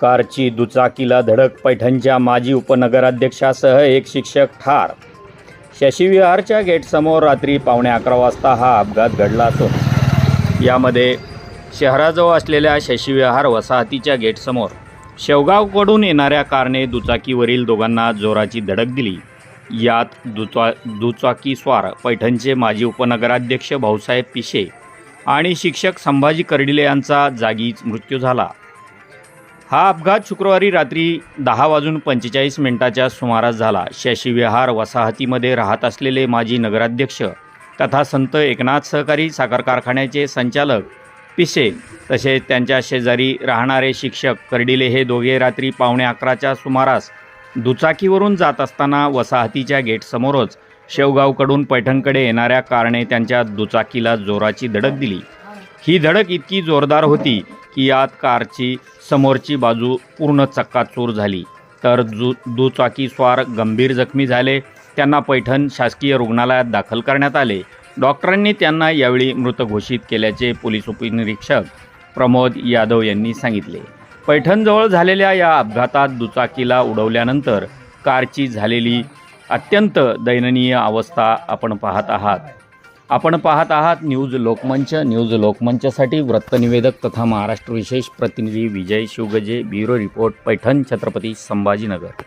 कारची दुचाकीला धडक पैठणच्या माजी उपनगराध्यक्षासह एक शिक्षक ठार. शशीविहारच्या गेटसमोर रात्री पावणे अकरा वाजता हा अपघात घडला असून यामध्ये शहराजवळ असलेल्या शशीविहार वसाहतीच्या गेटसमोर शेवगावकडून येणाऱ्या कारने दुचाकीवरील दोघांना जोराची धडक दिली. यात दुचा दुचाकीस्वार पैठणचे माजी उपनगराध्यक्ष भाऊसाहेब पिशे आणि शिक्षक संभाजी कर्डिले यांचा जागीच मृत्यू झाला. हा अपघात शुक्रवारी रात्री दहा वाजून पंचेचाळीस मिनिटाच्या सुमारास झाला. शशीविहार वसाहतीमध्ये राहत असलेले माजी नगराध्यक्ष तथा संत एकनाथ सहकारी साखर कारखान्याचे संचालक पिसे तसेच त्यांच्या शेजारी राहणारे शिक्षक कर्डिले हे दोघे रात्री पावणे अकराच्या सुमारास दुचाकीवरून जात असताना वसाहतीच्या गेटसमोरच शेवगावकडून पैठणकडे येणाऱ्या कारने त्यांच्या दुचाकीला जोराची धडक दिली. ही धडक इतकी जोरदार होती की यात कारची समोरची बाजू पूर्ण चक्काचूर झाली. तर जु दुचाकीस्वार गंभीर जखमी झाले. त्यांना पैठण शासकीय रुग्णालयात दाखल करण्यात आले. डॉक्टरांनी त्यांना यावेळी मृत घोषित केल्याचे पोलीस उपनिरीक्षक प्रमोद यादव यांनी सांगितले. पैठणजवळ झालेल्या या अपघातात दुचाकीला उडवल्यानंतर कारची झालेली अत्यंत दयनीय अवस्था आपण पाहत आहात. आपण पाहत आहात न्यूज लोकमंच. न्यूज लोकमंचसाठी वृत्तनिवेदक तथा महाराष्ट्र विशेष प्रतिनिधी विजय शिवगजे ब्युरो रिपोर्ट पैठण छत्रपती संभाजीनगर.